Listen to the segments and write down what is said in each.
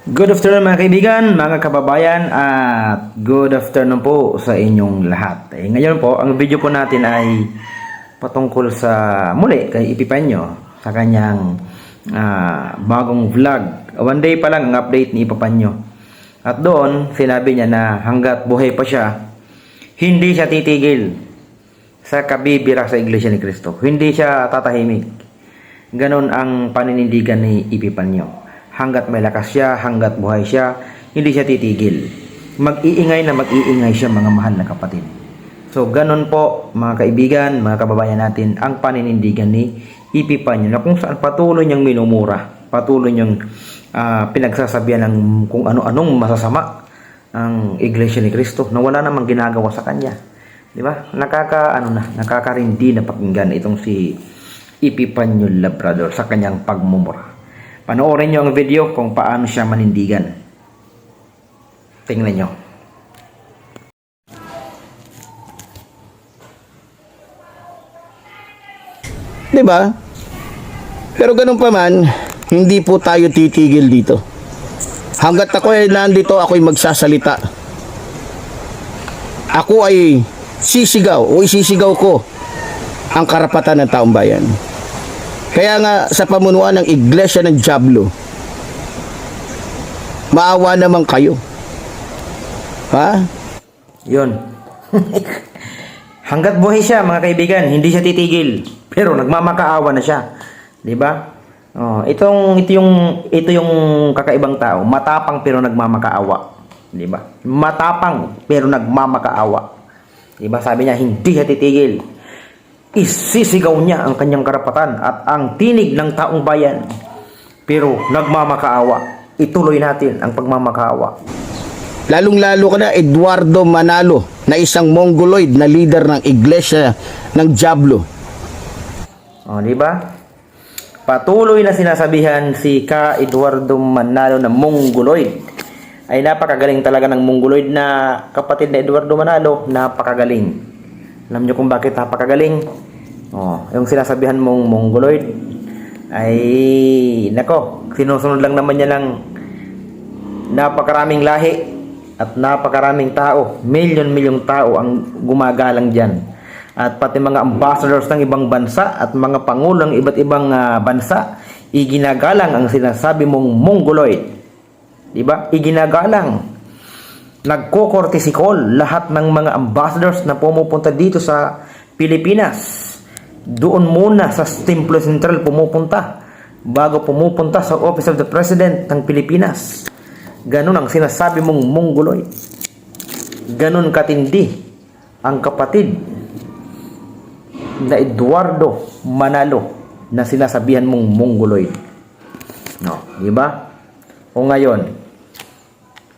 Good afternoon mga kaibigan, mga kababayan at good afternoon po sa inyong lahat. Eh, ngayon po, ang video po natin ay patungkol sa muli kay Ipipanyo sa kanyang ah, bagong vlog. One day pa lang ang update ni Ipipanyo. At doon, sinabi niya na hanggat buhay pa siya, hindi siya titigil sa kabibira sa Iglesia ni Cristo. Hindi siya tatahimik. Ganon ang paninindigan ni Ipipanyo. Hanggat may lakas siya, hanggat buhay siya, hindi siya titigil. Mag-iingay na mag-iingay siya mga mahal na kapatid. So, ganon po mga kaibigan, mga kababayan natin, ang paninindigan ni Ipipanyo na kung saan patuloy niyang minumura, patuloy niyang ah, pinagsasabihan ng kung ano-anong masasama ang Iglesia ni Cristo na wala namang ginagawa sa kanya. Di ba? Nakaka ano na, nakakarindi na pakinggan itong si Epipanyo Labrador sa kanyang pagmumura. Panoorin niyo ang video kung paano siya manindigan. Tingnan niyo. Di ba? Pero ganun pa man, hindi po tayo titigil dito. Hanggat ako ay nandito, ako'y magsasalita. Ako ay sisigaw o isisigaw ko ang karapatan ng taong bayan. Kaya nga sa pamunuan ng Iglesia ng Diablo, maawa naman kayo. Ha? Yun. Hanggat buhay siya, mga kaibigan, hindi siya titigil. Pero nagmamakaawa na siya. 'Di ba? Oh, itong ito yung ito yung kakaibang tao, matapang pero nagmamakaawa. 'Di ba? Matapang pero nagmamakaawa. 'Di ba? Sabi niya hindi siya titigil. Isisigaw niya ang kanyang karapatan at ang tinig ng taong bayan. Pero nagmamakaawa. Ituloy natin ang pagmamakaawa. Lalong-lalo ka na Eduardo Manalo na isang mongoloid na leader ng Iglesia ng Diablo. O, di ba? Patuloy na sinasabihan si Ka Eduardo Manalo na mongoloid. Ay napakagaling talaga ng mongoloid na kapatid na Eduardo Manalo, napakagaling. Alam niyo kung bakit napakagaling? Oh, yung sinasabihan mong mongoloid ay nako, sinusunod lang naman niya ng napakaraming lahi at napakaraming tao, milyon-milyong tao ang gumagalang diyan. At pati mga ambassadors ng ibang bansa at mga pangulo ng iba't ibang ah, bansa, iginagalang ang sinasabi mong mongoloid. 'Di ba? Iginagalang. Nagko-cortical lahat ng mga ambassadors na pumupunta dito sa Pilipinas. Doon muna sa Templo Central pumupunta bago pumupunta sa Office of the President ng Pilipinas. Ganun ang sinasabi mong mongoloid. Ganun katindi ang kapatid na Eduardo Manalo na sinasabihan mong mongoloid. No, di ba? O ngayon,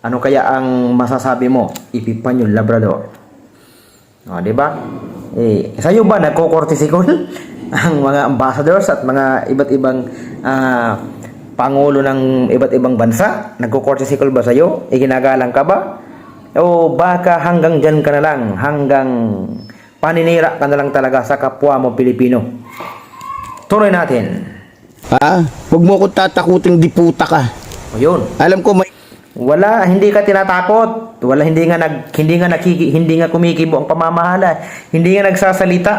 ano kaya ang masasabi mo? Ipipanyo Labrador. O, di ba? Eh, sa'yo ba nagko-cortical ang mga ambassadors at mga iba't ibang ah, pangulo ng iba't ibang bansa? Nagko-cortical ba sa'yo? Iginagalang ka ba? O baka hanggang dyan ka na lang, hanggang paninira ka na lang talaga sa kapwa mo Pilipino. Tuloy natin. Ha? Huwag mo ko tatakuting diputa ka. O yun. Alam ko may Wala, hindi ka tinatakot. Wala hindi nga nag hindi nga nakiki, hindi nga kumikibo ang pamamahala. Hindi nga nagsasalita,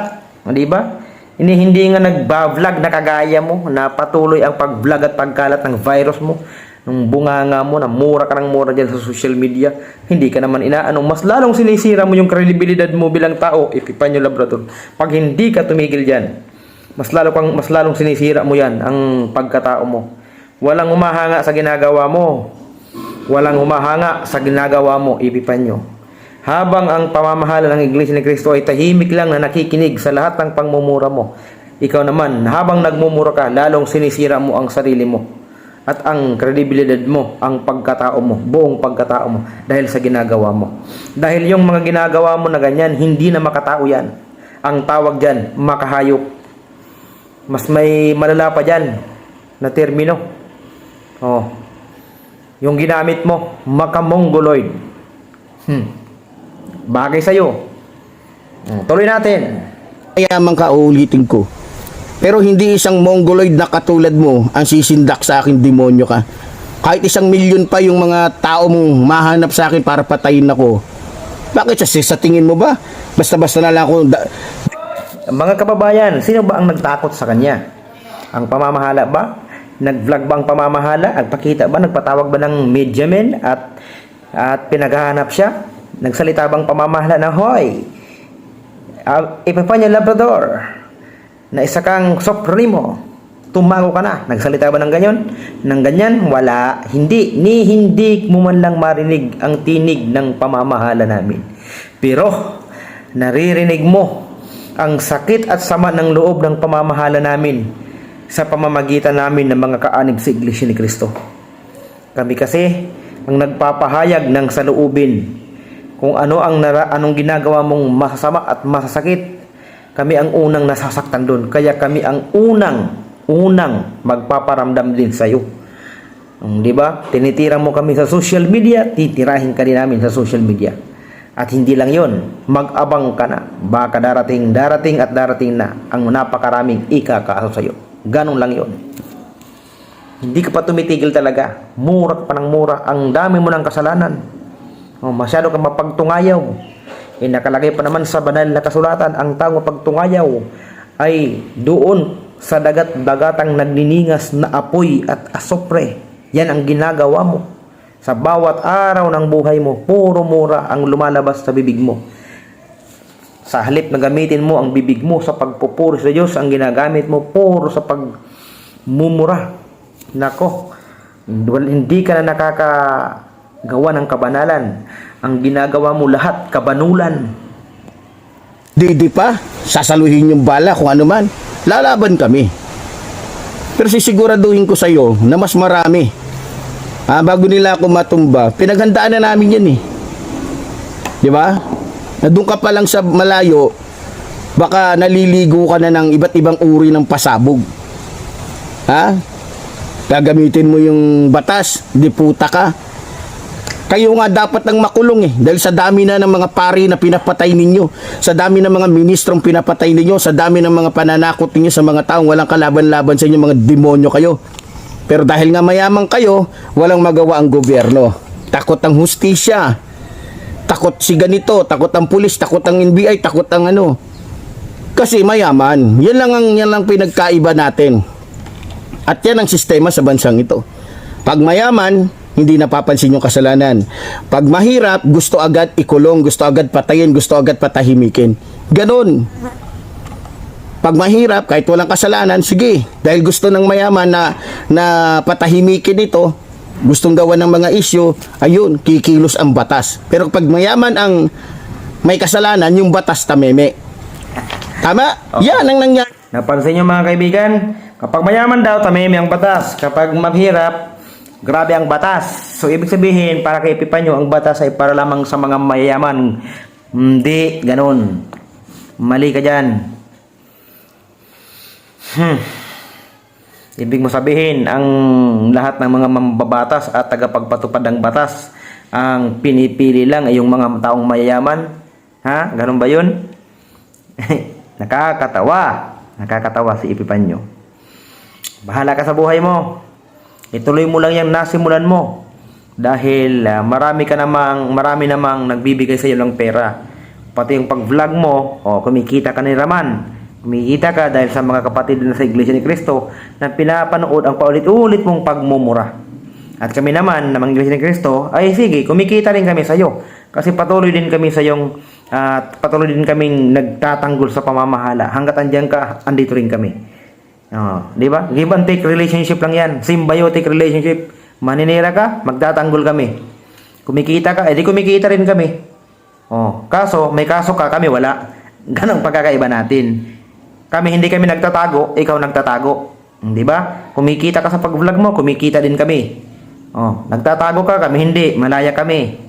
di ba? Hindi hindi nga nagba-vlog na kagaya mo na patuloy ang pag-vlog at pagkalat ng virus mo. Nung bunganga mo na mura ka ng mura dyan sa social media, hindi ka naman inaano, mas lalong sinisira mo yung kredibilidad mo bilang tao, ipipan nyo labrador. Pag hindi ka tumigil dyan, mas lalo kang mas lalong sinisira mo yan ang pagkatao mo. Walang umahanga sa ginagawa mo. Walang humahanga sa ginagawa mo, ipipan nyo. Habang ang pamamahala ng Iglesia ni Cristo ay tahimik lang na nakikinig sa lahat ng pangmumura mo, ikaw naman, habang nagmumura ka, lalong sinisira mo ang sarili mo at ang kredibilidad mo, ang pagkatao mo, buong pagkatao mo dahil sa ginagawa mo. Dahil yung mga ginagawa mo na ganyan, hindi na makatao yan. Ang tawag dyan, makahayop. Mas may malala pa dyan na termino. Oh, yung ginamit mo, makamongoloid. Hmm. Bagay sa'yo. Hmm. Tuloy natin. mayaman ka uulitin ko. Pero hindi isang mongoloid na katulad mo ang sisindak sa akin demonyo ka. kahit isang milyon pa yung mga tao mong mahanap sa akin para patayin ako. Bakit sa, sa tingin mo ba? Basta-basta na lang ako da- Mga kababayan, sino ba ang nagtakot sa kanya? Ang pamamahala ba? Nag-vlog ba ang pamamahala? Nagpakita ba? Nagpatawag ba ng media men at, at pinaghahanap siya? Nagsalita bang pamamahala na, Hoy, uh, Epifanio Labrador, na isa kang Supremo, tumago ka na. Nagsalita ba ng ganyan? Ng ganyan? Wala. Hindi. Ni hindi mo man lang marinig ang tinig ng pamamahala namin. Pero, naririnig mo ang sakit at sama ng loob ng pamamahala namin sa pamamagitan namin ng mga kaanib sa Iglesia ni Kristo. Kami kasi ang nagpapahayag ng saloobin kung ano ang nara, anong ginagawa mong masasama at masasakit. Kami ang unang nasasaktan doon. Kaya kami ang unang unang magpaparamdam din sa iyo. Um, di ba? Tinitira mo kami sa social media, titirahin ka din namin sa social media. At hindi lang yon, mag-abang ka na. Baka darating, darating at darating na ang napakaraming ikakaso sa iyo. Ganon lang yon. Hindi ka pa tumitigil talaga. Mura pa ng mura. Ang dami mo ng kasalanan. Oh, masyado kang mapagtungayaw. Eh, nakalagay pa naman sa banal na kasulatan, ang tao mapagtungayaw ay doon sa dagat-dagatang nagniningas na apoy at asopre. Yan ang ginagawa mo. Sa bawat araw ng buhay mo, puro mura ang lumalabas sa bibig mo. Sa halip na gamitin mo ang bibig mo sa pagpupuri sa Diyos, ang ginagamit mo puro sa pagmumura. Nako, hindi ka na nakakagawa ng kabanalan. Ang ginagawa mo lahat, kabanulan. di, di pa, sasaluhin yung bala kung ano man. Lalaban kami. Pero sisiguraduhin ko sa iyo na mas marami. Ah, bago nila ako matumba, pinaghandaan na namin yan eh. Di ba? Na doon ka pa lang sa malayo, baka naliligo ka na ng iba't ibang uri ng pasabog. Ha? Gagamitin mo yung batas, di puta ka. Kayo nga dapat ang makulong eh. Dahil sa dami na ng mga pari na pinapatay ninyo. Sa dami ng mga ministrong pinapatay ninyo. Sa dami ng mga pananakot ninyo sa mga taong walang kalaban-laban sa inyo. Mga demonyo kayo. Pero dahil nga mayaman kayo, walang magawa ang gobyerno. Takot ang hustisya. Takot si ganito. Takot ang pulis. Takot ang NBI. Takot ang ano. Kasi mayaman. Yan lang ang yan lang pinagkaiba natin. At yan ang sistema sa bansang ito. Pag mayaman, hindi napapansin yung kasalanan. Pag mahirap, gusto agad ikulong, gusto agad patayin, gusto agad patahimikin. Ganon. Pag mahirap, kahit walang kasalanan, sige. Dahil gusto ng mayaman na, na patahimikin ito, gustong gawa ng mga isyo, ayun, kikilos ang batas. Pero pag mayaman ang may kasalanan, yung batas tameme. Tama? Yan ang nangyari. Napansin nyo mga kaibigan, kapag mayaman daw, tamimi ang batas. Kapag maghirap, grabe ang batas. So, ibig sabihin, para kay Epipanyo, ang batas ay para lamang sa mga mayayaman. Hindi, ganun. Mali ka dyan. Hmm. Ibig mo sabihin, ang lahat ng mga mambabatas at tagapagpatupad ng batas, ang pinipili lang ay yung mga taong mayayaman. Ha? Ganun ba yun? Nakakatawa. Nakakatawa si Epipanyo. Bahala ka sa buhay mo. Ituloy mo lang yung nasimulan mo. Dahil ah, marami ka namang, marami namang nagbibigay sa iyo ng pera. Pati yung pag-vlog mo, oh, kumikita ka ni Raman. Kumikita ka dahil sa mga kapatid na sa Iglesia ni Cristo na pinapanood ang paulit-ulit mong pagmumura. At kami naman, na mga Iglesia ni Cristo, ay sige, kumikita rin kami sa iyo. Kasi patuloy din kami sa iyong, at patuloy din kaming nagtatanggol sa pamamahala. Hanggat andyan ka, andito rin kami. Oh, di ba? Give and take relationship lang yan. Symbiotic relationship. Maninira ka, magtatanggol kami. Kumikita ka, edi kumikita rin kami. Oh, kaso, may kaso ka, kami wala. Ganang pagkakaiba natin. Kami hindi kami nagtatago, ikaw nagtatago. Hmm, Di ba? Kumikita ka sa pag-vlog mo, kumikita din kami. Oh, nagtatago ka, kami hindi, malaya kami.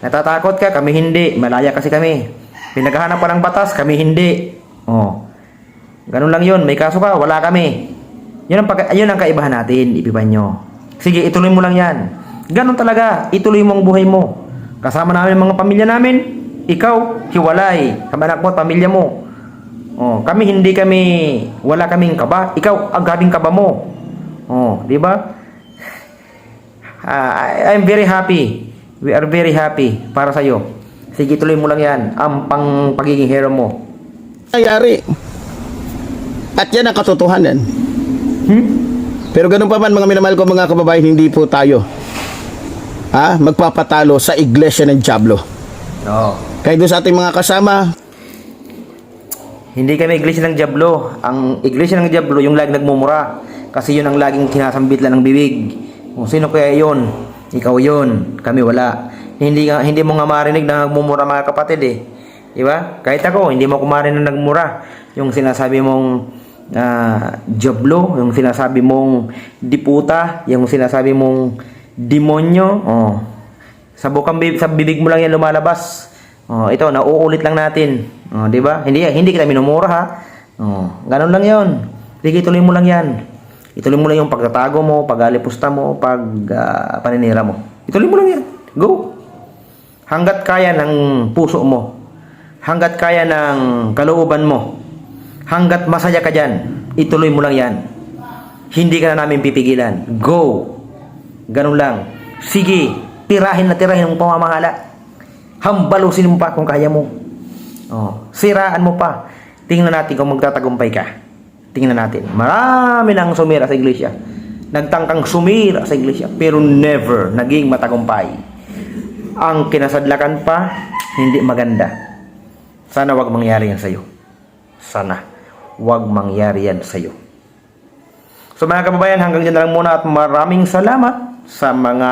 Natatakot ka, kami hindi, malaya kasi kami. Pinaghahanap pa ng batas, kami hindi. Oh. Ganun lang 'yun, may kaso ka, wala kami. 'Yun ang pagka, yun ang kaibahan natin, ipipan nyo. Sige, ituloy mo lang 'yan. Ganun talaga, ituloy mo ang buhay mo. Kasama namin ang mga pamilya namin. Ikaw, hiwalay. Kamanak mo at pamilya mo. Oh, kami hindi kami wala kaming kaba. Ikaw ang gabing kaba mo. Oh, di ba? Ah, I- I'm very happy. We are very happy para sa iyo. Sige, tuloy mo lang yan. Ang pang pagiging hero mo. nangyari. At yan ang katotohanan. Hmm? Pero ganun pa man mga minamahal ko mga kababayan, hindi po tayo ha, magpapatalo sa iglesia ng Diablo. No. Kaya doon sa ating mga kasama, Hindi kami iglesia ng Diablo. Ang iglesia ng Diablo, yung laging nagmumura. Kasi yun ang laging kinasambit lang ng bibig. Kung sino kaya yun? Ikaw yun. Kami wala. Hindi, hindi mo nga marinig na nagmumura mga kapatid eh. Di ba? Kahit ako, hindi mo kumarinig na nagmura. Yung sinasabi mong ah, Diablo, yung sinasabi mong diputa, yung sinasabi mong demonyo, oh. Sa bukang sa bibig mo lang yan lumalabas. Oh, ito nauulit lang natin. Oh, 'di ba? Hindi hindi kita minumura ha. Oh, ganun lang 'yon. Sige, tuloy mo lang 'yan. Ituloy mo lang yung pagtatago mo, pag-alipusta mo, pag ah, paninira mo. Ituloy mo lang 'yan. Go. Hanggat kaya ng puso mo. Hanggat kaya ng kalooban mo. Hanggat masaya ka diyan, ituloy mo lang 'yan. Hindi ka na namin pipigilan. Go. Ganun lang. Sige, tirahin na tirahin ang pamamahala. Hambalusin mo pa kung kaya mo. Oh, siraan mo pa. Tingnan natin kung magtatagumpay ka. Tingnan natin. Marami nang sumira sa iglesia. Nagtangkang sumira sa iglesia pero never naging matagumpay. Ang kinasadlakan pa, hindi maganda. Sana wag mangyari yan sa'yo. Sana wag mangyari yan sa'yo. So mga kababayan, hanggang dyan na lang muna at maraming salamat sa mga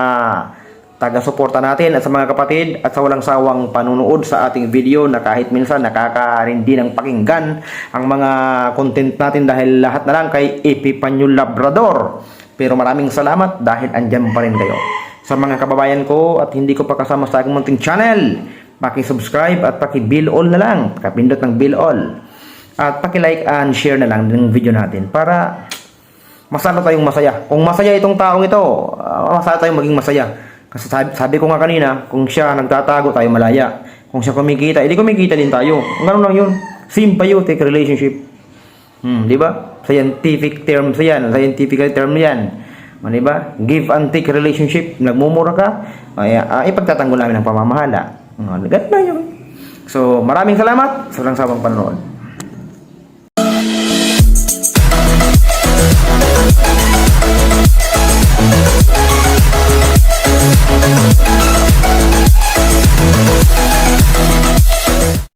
taga-suporta natin at sa mga kapatid at sa walang sawang panunood sa ating video na kahit minsan nakakarindi ng pakinggan ang mga content natin dahil lahat na lang kay Epipanyo Labrador. Pero maraming salamat dahil andyan pa rin kayo. Sa mga kababayan ko at hindi ko pa kasama sa aking munting channel, paki-subscribe at paki-bill all na lang. Kapindot ng bill all. At paki-like and share na lang ng video natin para masaya tayong masaya. Kung masaya itong taong ito, uh, masaya tayong maging masaya. Kasi sabi, sabi ko nga kanina, kung siya nagtatago, tayo malaya. Kung siya kumikita, edi kumikita din tayo. Ganun lang yun. Symbiotic relationship. Hmm, di ba? Scientific term sa yan. Scientific term yan. O, di ba? Give and take relationship. Nagmumura ka, ay, uh, ipagtatanggol namin ang pamamahala. Ganun lang yun. So, maraming salamat sa walang sabang panonood.